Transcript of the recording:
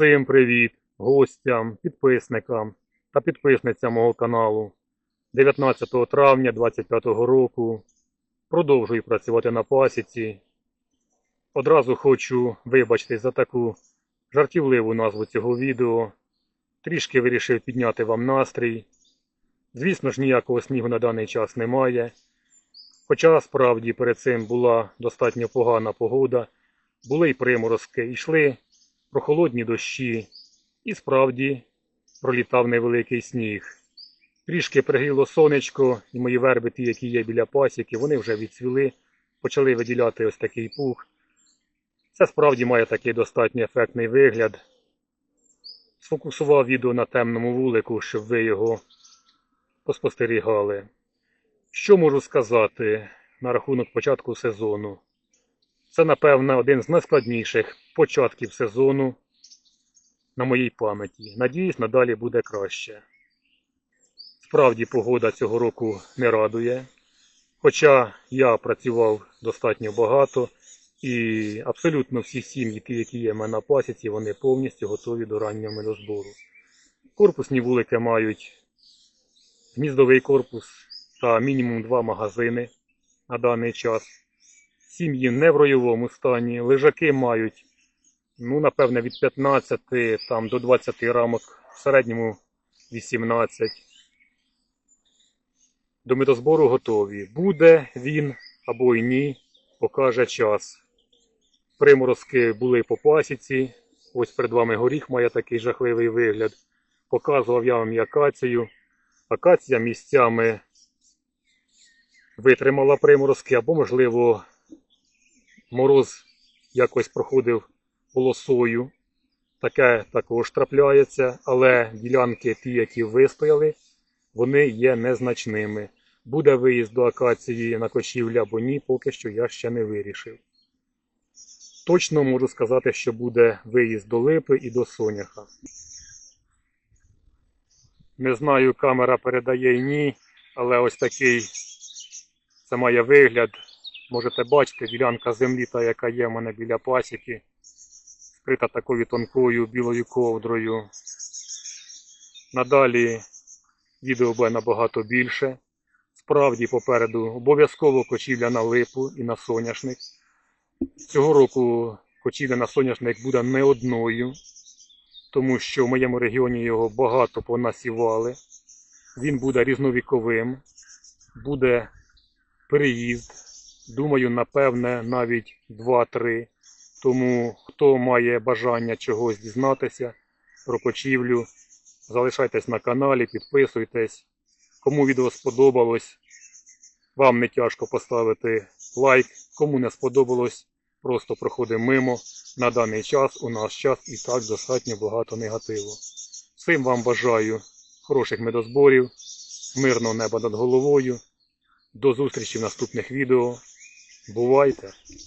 Усім привіт гостям, підписникам та підписницям мого каналу. 19 травня 2025 року продовжую працювати на пасіці. Одразу хочу вибачитись за таку жартівливу назву цього відео. Трішки вирішив підняти вам настрій. Звісно ж, ніякого снігу на даний час немає. Хоча справді перед цим була достатньо погана погода, були й приморозки, йшли прохолодні дощі, і справді пролітав невеликий сніг. Трішки пригріло сонечко, і мої верби, ті, які є біля пасіки, вони вже відцвіли, почали виділяти ось такий пух. Це справді має такий достатньо ефектний вигляд. Сфокусував відео на темному вулику, щоб ви його поспостерігали. Що можу сказати на рахунок початку сезону? Це, напевно, один з найскладніших початків сезону на моїй пам'яті. Надіюсь, надалі буде краще. Справді, погода цього року не радує. Хоча я працював достатньо багато, і абсолютно всі сім'ї, ті, які є в мене на пасіці, вони повністю готові до раннього медозбору. Корпусні вулики мають гніздовий корпус та мінімум два магазини на даний час. Сім'ї не в ройовому стані. Лежаки мають, ну, напевне, від 15 там, до 20 рамок, в середньому 18. До медозбору готові. Буде він або й ні, покаже час. Приморозки були по пасіці. Ось перед вами горіх має такий жахливий вигляд. Показував я вам і акацію. Акація місцями витримала приморозки, або, можливо, мороз якось проходив полосою. Таке також трапляється, але ділянки ті, які вистояли, вони є незначними. Буде виїзд до акації на кочівлю або ні, поки що я ще не вирішив. Точно можу сказати, що буде виїзд до липи і до соняха. Не знаю, камера передає і ні, але ось такий це має вигляд. Можете бачити, ділянка землі, та яка є в мене біля пасіки, вкрита такою тонкою білою ковдрою. Надалі відео буде набагато більше. Справді попереду обов'язково кочівля на липу і на соняшник. Цього року кочівля на соняшник буде не одною, тому що в моєму регіоні його багато понасівали. Він буде різновіковим, буде переїзд. Думаю, напевне, навіть 2-3. Тому хто має бажання чогось дізнатися про кочівлю, залишайтесь на каналі, підписуйтесь. Кому відео сподобалось, вам не тяжко поставити лайк. Кому не сподобалось, просто проходимо мимо. На даний час у нас час і так достатньо багато негативу. Всім вам бажаю хороших медозборів, мирного неба над головою. До зустрічі в наступних відео. Бувайте!